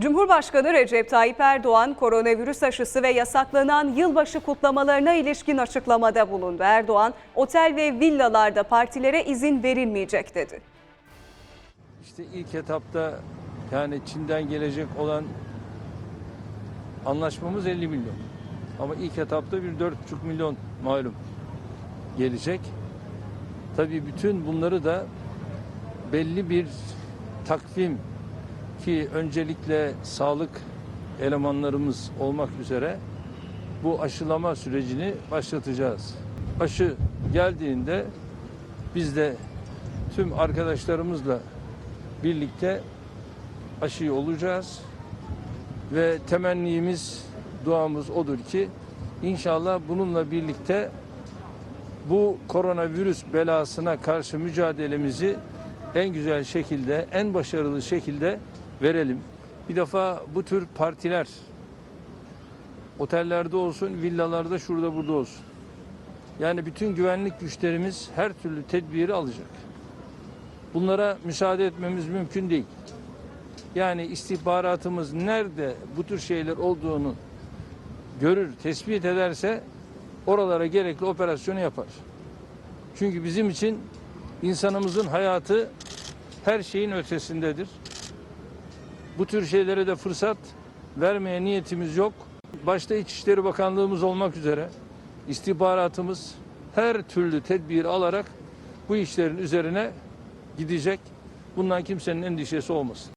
Cumhurbaşkanı Recep Tayyip Erdoğan koronavirüs aşısı ve yasaklanan yılbaşı kutlamalarına ilişkin açıklamada bulundu. Erdoğan, otel ve villalarda partilere izin verilmeyecek dedi. İşte ilk etapta yani Çin'den gelecek olan anlaşmamız 50 milyon. Ama ilk etapta bir 4,5 milyon malum gelecek. Tabii bütün bunları da belli bir takvim ki öncelikle sağlık elemanlarımız olmak üzere bu aşılama sürecini başlatacağız. Aşı geldiğinde biz de tüm arkadaşlarımızla birlikte aşıyı olacağız ve temennimiz, duamız odur ki inşallah bununla birlikte bu koronavirüs belasına karşı mücadelemizi en güzel şekilde, en başarılı şekilde verelim. Bir defa bu tür partiler otellerde olsun, villalarda şurada burada olsun. Yani bütün güvenlik güçlerimiz her türlü tedbiri alacak. Bunlara müsaade etmemiz mümkün değil. Yani istihbaratımız nerede bu tür şeyler olduğunu görür, tespit ederse oralara gerekli operasyonu yapar. Çünkü bizim için insanımızın hayatı her şeyin ötesindedir. Bu tür şeylere de fırsat vermeye niyetimiz yok. Başta İçişleri Bakanlığımız olmak üzere istihbaratımız her türlü tedbir alarak bu işlerin üzerine gidecek. Bundan kimsenin endişesi olmasın.